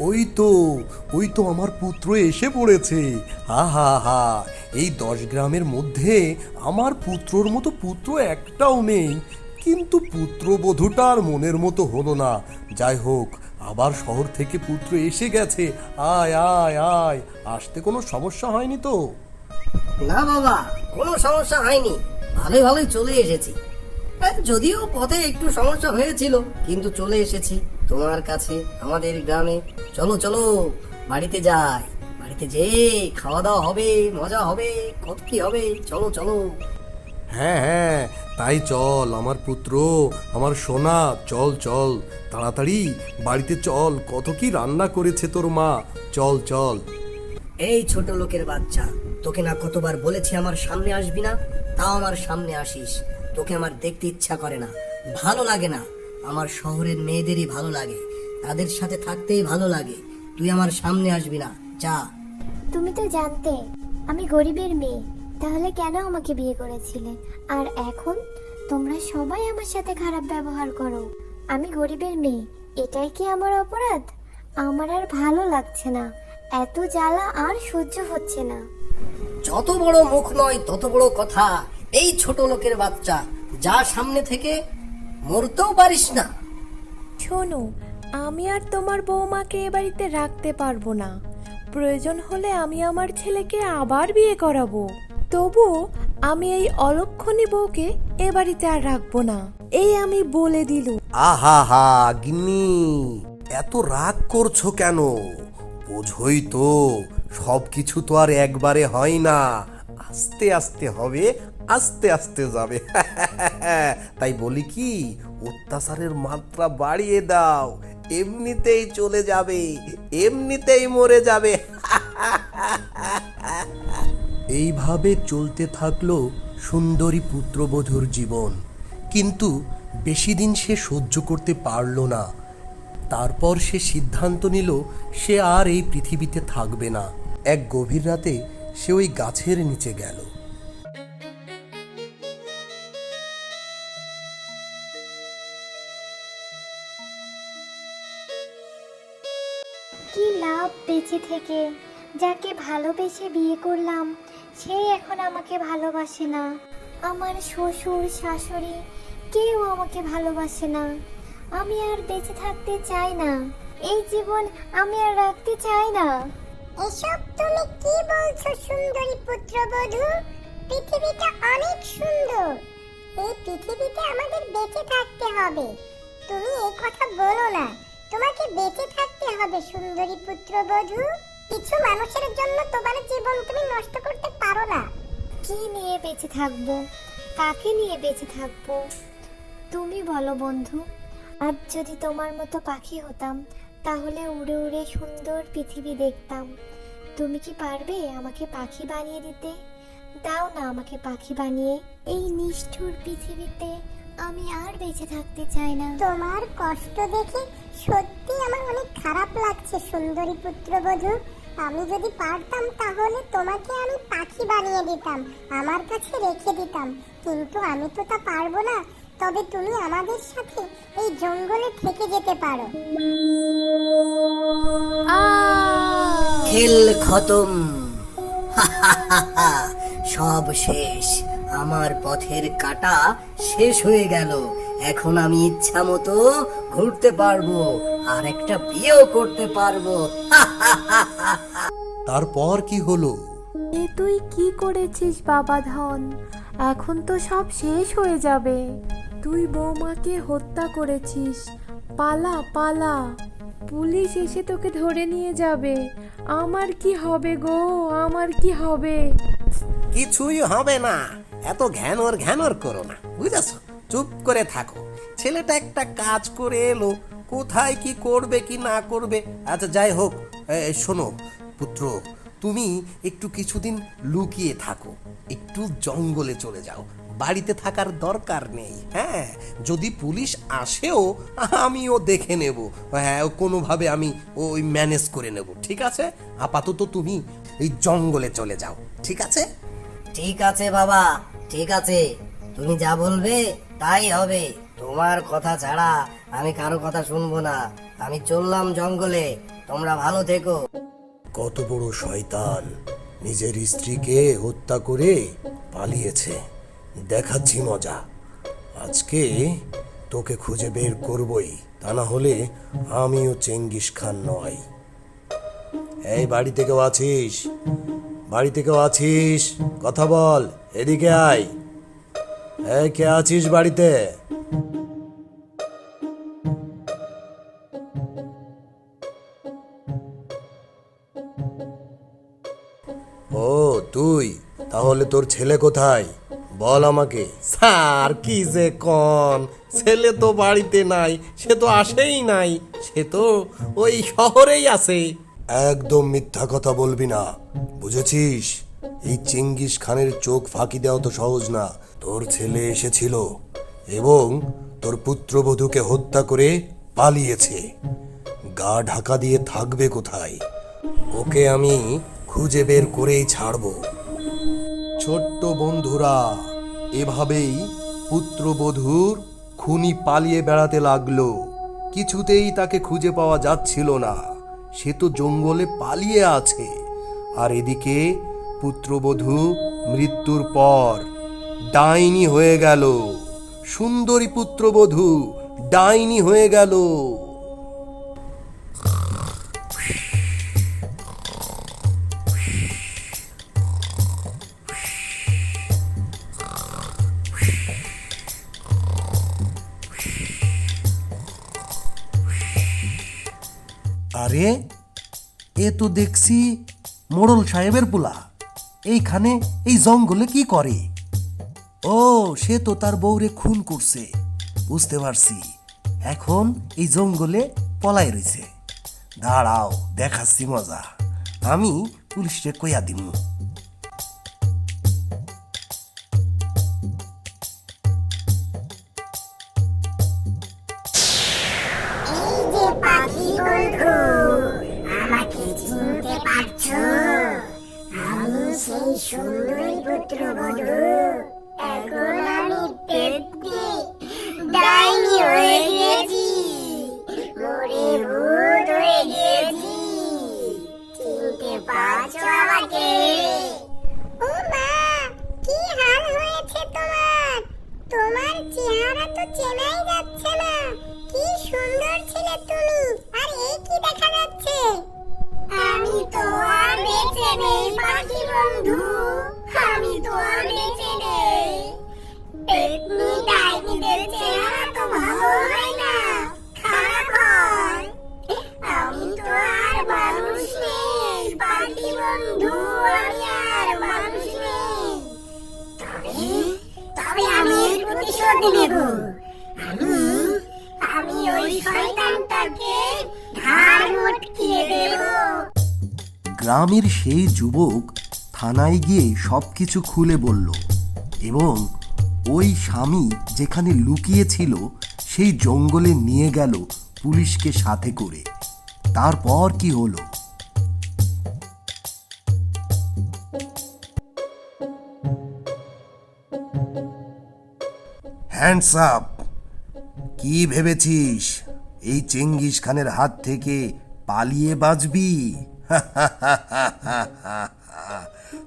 ওই তো ওই তো আমার পুত্র এসে পড়েছে। হা হা হা। এই দশ গ্রামের মধ্যে আমার পুত্রর মতো পুত্র একটাও নেই। কিন্তু পুত্রবধূটা আর মনের মতো হলো না। যাই হোক, আবার শহর থেকে পুত্র এসে গেছে। আয় আয় আয়। আসতে কোনো সমস্যা হয়নি তো? না বাবা, কোনো সমস্যা হয়নি। ভালোই ভালোই চলে এসেছি। যদিও পথে একটু সমস্যা হয়েছিল কিন্তু চলে এসেছি তোমার কাছে আমাদের গ্রামে। চলো চলো বাড়িতে যাই। বাড়িতে যে খাওয়া দাওয়া হবে মজা হবে কত কি হবে চলো চলো। হ্যাঁ হ্যাঁ তাই চল আমার পুত্র আমার সোনা চল চল তাড়াতাড়ি বাড়িতে চল কত কি রান্না করেছে তোর মা চল চল। এই ছোট লোকের বাচ্চা তোকে না কতবার বলেছি আমার সামনে আসবি না? তাও আমার সামনে আসিস। তোকে আমার দেখতে ইচ্ছা করে না। ভালো লাগে না। আমার শহরের মেয়েদেরই ভালো লাগে। তাদের সাথে থাকতেই ভালো লাগে। তুই আমার সামনে আসবি না। যা। তুমি তো জানতে আমি গরিবের মেয়ে। তাহলে কেন আমাকে বিয়ে করেছিলে? আর এখন তোমরা সবাই আমার সাথে খারাপ ব্যবহার করো। আমি গরিবের মেয়ে। এটাই কি আমার অপরাধ? আমার আর ভালো লাগছে না। এত জ্বালা আর সহ্য হচ্ছে না। যত বড় মুখ নয় তত বড় কথা। এই ছোট লোকের বাচ্চা। যা সামনে থেকে মরতেও পারিস না। শোনো আমি আর তোমার বৌমাকে এ বাড়িতে রাখতে পারব না। প্রয়োজন হলে আমি আমার ছেলেকে আবার বিয়ে করাবো। তবুও আমি এই অলক্ষণী বউকে এ বাড়িতে আর রাখব না। এই আমি বলে দিলুম। আহা হা গিন্নি এত রাগ করছ কেন? বোঝই তো সব কিছু তো আর একবারে হয় না। আস্তে আস্তে হবে আস্তে আস্তে যাবে। তাই বলি কি, অত্যাচারের মাত্রা বাড়িয়ে দাও। এমনিতেই চলে যাবে, এমনিতেই মরে যাবে। এইভাবে চলতে থাকল সুন্দরী পুত্রবধূর জীবন। কিন্তু বেশি দিন সে সহ্য করতে পারল না। তারপর সে সিদ্ধান্ত নিল, সে আর এই পৃথিবীতে থাকবে না। এক গভীর রাতে সে ওই গাছের নিচে গেল। বেঁচে থেকে। যাকে ভালোবেসে বিয়ে করলাম, সে এখন আমাকে ভালোবাসে না। আমার শ্বশুর, শাশুড়ি কেউ আমাকে ভালোবাসে না। আমি আর বেঁচে থাকতে চাই না। এই জীবন আমি আর রাখতে চাই না। এসব তুমি কি বলছো, সুন্দরী পুত্রবধূ? পৃথিবীটা অনেক সুন্দর। এই পৃথিবীতে আমাদের বেঁচে থাকতে হবে। তুমি এই কথা বলো না। তোমাকে বেঁচে থাকতে হবে, সুন্দরী পুত্রবধূ কিছু মানুষের জন্য তোমার জীবন তুমি নষ্ট করতে পারো না। কি নিয়ে বেঁচে থাকব? কাকে নিয়ে বেঁচে থাকব? তুমি বলো বন্ধু। আজ যদি তোমার মতো পাখি হতাম, তাহলে উড়ে উড়ে সুন্দর পৃথিবী দেখতাম। তুমি কি পারবে আমাকে পাখি বানিয়ে দিতে? দাও না আমাকে পাখি বানিয়ে। এই নিষ্ঠুর পৃথিবীতে আমি আর বেঁচে থাকতে চাই না। তোমার কষ্ট দেখে সত্যি আমার অনেক খারাপ লাগছে সুন্দরী পুত্র পুত্রবধূ আমি যদি পারতাম তাহলে তোমাকে আমি পাখি বানিয়ে দিতাম আমার কাছে রেখে দিতাম। কিন্তু আমি তো তা পারব না। তবে তুমি আমাদের সাথে এই জঙ্গলে থেকে যেতে পারো। খেল খতম। সব শেষ। আমার পথের কাটা শেষ হয়ে গেল। এখন আমি ইচ্ছা মতো ঘুরতে পারব আর একটা বিয়েও করতে পারব। তারপর কি হলো? এ তুই কি করেছিস বাবা ধন? এখন তো সব শেষ হয়ে যাবে। তুই বৌমাকে হত্যা করেছিস। পালা পালা। পুলিশ এসে তোকে ধরে নিয়ে যাবে। আমার কি হবে গো? আমার কি হবে? কিছুই হবে না। এত ঘ্যানর ওর করো না, বুঝেছ? চুপ করে থাকো। ছেলেটা একটা কাজ করে এলো, কোথায় কি করবে কি না করবে? আচ্ছা যাই হোক শোনো পুত্র, তুমি একটু কিছুদিন লুকিয়ে থাকো, একটু জঙ্গলে চলে যাও। বাড়িতে থাকার দরকার নেই হ্যাঁ? যদি পুলিশ আসেও, আমিও দেখে নেব। হ্যাঁ কোনোভাবে আমি ওই ম্যানেজ করে নেব, ঠিক আছে? আপাতত তুমি এই জঙ্গলে চলে যাও, ঠিক আছে? ঠিক আছে বাবা। ঠিক আছে, তুমি যা বলবে তাই হবে। তোমার কথা ছাড়া আমি কারও কথা শুনব না। আমি চললাম জঙ্গলে, তোমরা ভালো থেকো। কত বড় শয়তান নিজের স্ত্রীকে হত্যা করে পালিয়েছে। দেখাচ্ছি মজা। আজকে তোকে খুঁজে বের করবই, তা না হলে আমিও চেঙ্গিস খান নয়। এই বাড়িতে কেউ আছিস? বাড়িতে কেউ আছিস? কথা বল, এদিকে আয়। হ্যাঁ কে আছিস বাড়িতে? ও, তুই, তাহলে তোর ছেলে কোথায়? বল আমাকে। স্যার, কি যে কন। ছেলে তো বাড়িতে নাই, সে তো আসেই নাই, সে তো ওই শহরেই আছে। একদম মিথ্যা কথা বলবি না। বুঝেছিস? এই চেঙ্গিস খানের চোখ ফাঁকি দেওয়া তো সহজ না। তোর ছেলে এসেছিল এবং তোর পুত্রবধূকে হত্যা করে পালিয়েছে। গা ঢাকা দিয়ে থাকবে কোথায়? ওকে আমি খুঁজে বের করেই ছাড়বো। ছোট্ট বন্ধুরা, এভাবেই পুত্রবধূর খুনি পালিয়ে বেড়াতে লাগল। কিছুতেই তাকে খুঁজে পাওয়া যাচ্ছিল না। সে তো জঙ্গলে পালিয়ে আছে। আর এদিকে পুত্রবধূ মৃত্যুর পর ডাইনি হয়ে গেল। সুন্দরী পুত্রবধূ ডাইনি হয়ে গেল। আরে, এ তো দেখছি মোড়ল সাহেবের পোলা। এইখানে এই জঙ্গলে কি করে? ও, সে তো তার বউরে খুন করছে। বুঝতে পারছি। এখন এই জঙ্গলে পলাই রয়েছে দাঁড়াও, দেখাচ্ছি মজা। আমি পুলিশে কইয়া দিমু। গ্রামের সেই যুবক থানায় গিয়ে সব কিছু খুলে বলল এবং ওই স্বামী যেখানে লুকিয়েছিল সেই জঙ্গলে নিয়ে গেল পুলিশকে সাথে করে। তারপর কি হলো? হ্যান্ডস আপ কি ভেবেছিস? এই চেঙ্গিস খানের হাত থেকে পালিয়ে বাঁচবি?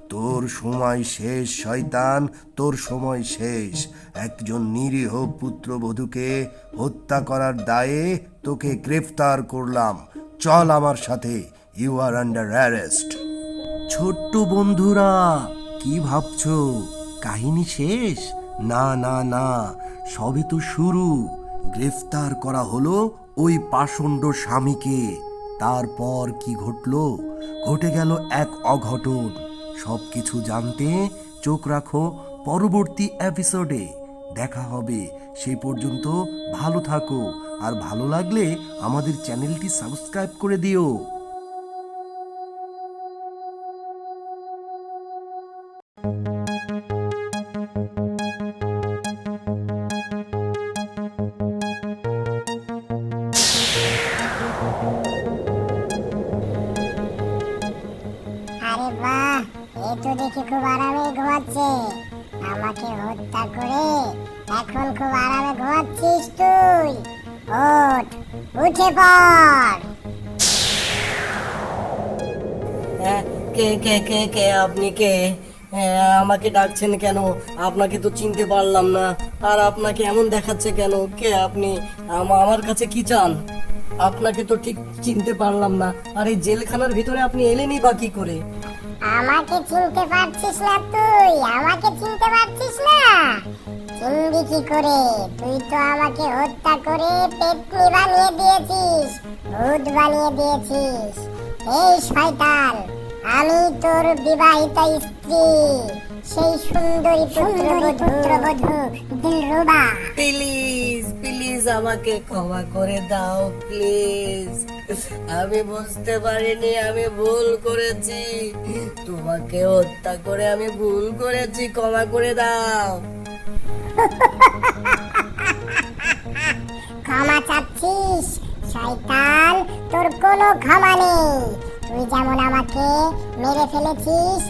তোর সময় শেষ, শয়তান, তোর সময় শেষ। একজন নিরীহ পুত্রবধূকে হত্যা করার দায়ে তোকে গ্রেফতার করলাম। চল আমার সাথে ইউ আর আন্ডার অ্যারেস্ট ছোট্ট বন্ধুরা, কি ভাবছ? কাহিনী শেষ? না না না সবে তো শুরু। গ্রেফতার করা হলো ওই পাষণ্ড স্বামীকে। তারপর কি ঘটল? ঘটে গেল এক অঘটন। সব কিছু জানতে চোখ রাখো পরবর্তী এপিসোডে। দেখা হবে। সেই পর্যন্ত ভালো থাকো। আর ভালো লাগলে আমাদের চ্যানেলটি সাবস্ক্রাইব করে দিও। ঘুমাচ্ছে আমাকে হত্যা করে এখন খুব আরামে ঘুমাচ্ছিস তুই। ওঠ উঠে পড়। কে কে কে কে আপনি কে? হ্যাঁ, আমাকে ডাকছেন কেন? আপনাকে তো চিনতে পারলাম না। আর আপনাকে এমন দেখাচ্ছে কেন? কে আপনি? আম- আমার কাছে কি চান? আপনাকে তো ঠিক চিনতে পারলাম না। আর এই জেলখানার ভিতরে আপনি এলেনই বা কি করে? আমাকে চিনতে পারছিস না তুই, আমাকে চিনতে পারছিস না? চিনবি কি করে? তুই তো আমাকে হত্যা করে পেটনি বানিয়ে দিয়েছিস, ভূত বানিয়ে দিয়েছিস। এই শয়তান, আমি তোর বিবাহিতা স্ত্রী। সেই সুন্দরী সুন্দরী পুত্রবধূ দিলরুবা। প্লিজ প্লিজ আমাকে ক্ষমা করে দাও প্লিজ। আমি বুঝতে পারিনি আমি ভুল করেছি। তোমাকে হত্যা করে আমি ভুল করেছি ক্ষমা করে দাও। ক্ষমা চাচ্ছিস শয়তান তোর কোনো ক্ষমা নেই। তুই যেমন আমাকে মেরে ফেলেছিস,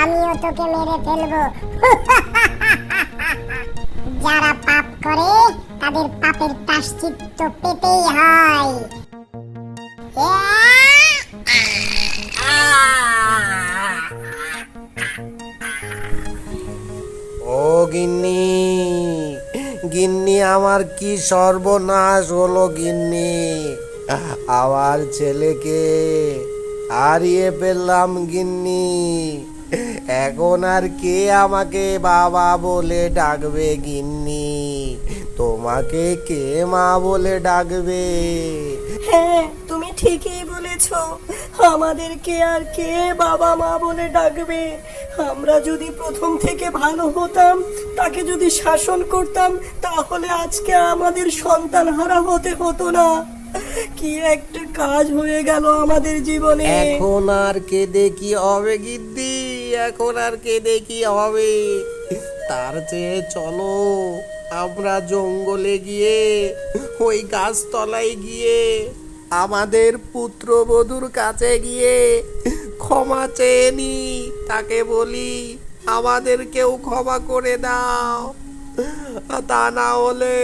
আমিও তোকে মেরে ফেলব। যারা পাপ করে, তাদের পাপের প্রাশ্চিত্য পেতেই হয়। ও গিন্নি গিন্নি, আমার কি সর্বনাশ হলো গিন্নি? আমার ছেলেকে হারিয়ে পেলাম গিন্নি। এখন আর কে আমাকে বাবা বলে ডাকবে গিন্নি? তোমাকে কে মা বলে ডাকবে? হ্যাঁ তুমি ঠিকই বলেছ। আমাদেরকে আর কে বাবা মা বলে ডাকবে? আমরা যদি প্রথম থেকে ভালো হতাম, তাকে যদি শাসন করতাম, তাহলে আজকে আমাদের সন্তান হারা হতে হতো না। কি একটা কাজ হয়ে গেল আমাদের জীবনে। এখন আর কি হবে গিদ্দি? এখন আর কি হবে? তার চেয়ে চলো, আমরা জঙ্গলে গিয়ে, ওই গাছতলায় গিয়ে, আমাদের পুত্রবধূর কাছে গিয়ে ক্ষমা চেয়ে নি। তাকে বলি, আমাদেরকেও ক্ষমা করে দাও। তা না হলে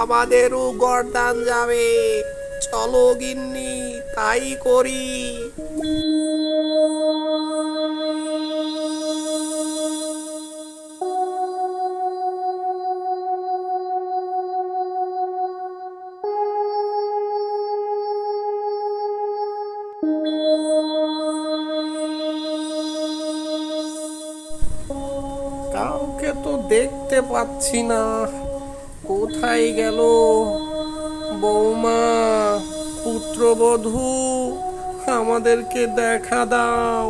আমাদেরও গরদান যাবে। চলো গিন্নি তাই করি। কাউকে তো দেখতে পাচ্ছি না। কোথায় গেল? বৌমা, পুত্রবধূ, আমাদেরকে দেখা দাও,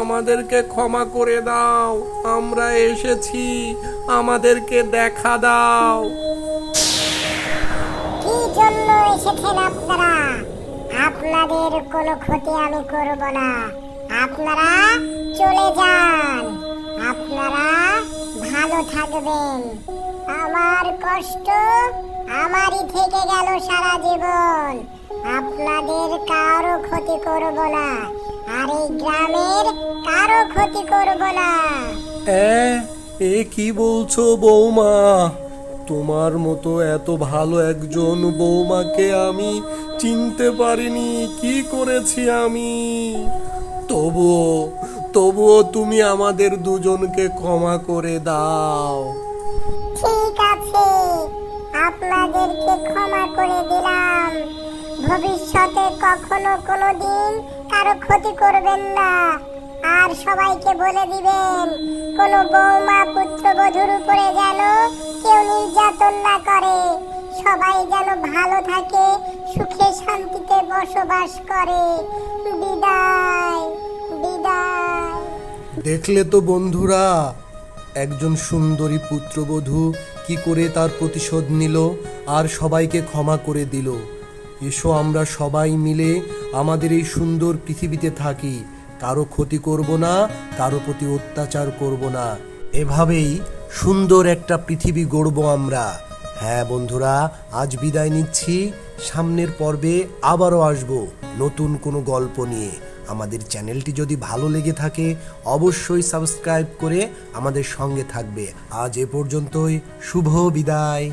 আমাদেরকে ক্ষমা করে দাও, আমরা এসেছি, আমাদেরকে দেখা দাও। কি জন্য এসেছেন আপনারা? আপনাদের কোনো ক্ষতি আমি করব না। আপনারা চলে যান। আপনারা ভালো থাকবেন। আমার কষ্ট আমারই থেকে গেল সারা জীবন। আপনাদের কারও ক্ষতি করব না, আর এই গ্রামের কারও ক্ষতি করব না। এ এ কি বলছো বৌমা? তোমার মতো এত ভালো একজন বৌমাকে আমি চিনতে পারিনি, কি করেছি আমি? তবুও তবুও তুমি আমাদের দুজনকে ক্ষমা করে দাও। ঠিক আছে, আপনাদেরকে ক্ষমা করে দিলাম। ভবিষ্যতে কখনো কোনো দিন কারও ক্ষতি করবেন না। আর সবাইকে বলে দিবেন, কোনো বৌমা পুত্রবধূর উপরে যেন কেউ নির্যাতন না করে। সবাই যেন ভালো থাকে, সুখে শান্তিতে বসবাস করে। বিদায়। দেখলে তো বন্ধুরা, একজন সুন্দরী পুত্রবধূ কি করে তার প্রতিশোধ নিল আর সবাইকে ক্ষমা করে দিল। এসো আমরা সবাই মিলে আমাদের এই সুন্দর পৃথিবীতে থাকি। কারও ক্ষতি করব না, কারও প্রতি অত্যাচার করব না। এভাবেই সুন্দর একটা পৃথিবী গড়ব আমরা। হ্যাঁ বন্ধুরা, আজ বিদায় নিচ্ছি। সামনের পর্বে আবারও আসব নতুন কোনো গল্প নিয়ে। আমাদের চ্যানেলটি যদি ভালো লেগে থাকে, অবশ্যই সাবস্ক্রাইব করে আমাদের সঙ্গে থাকবে। আজ এ পর্যন্তই, শুভ বিদায়।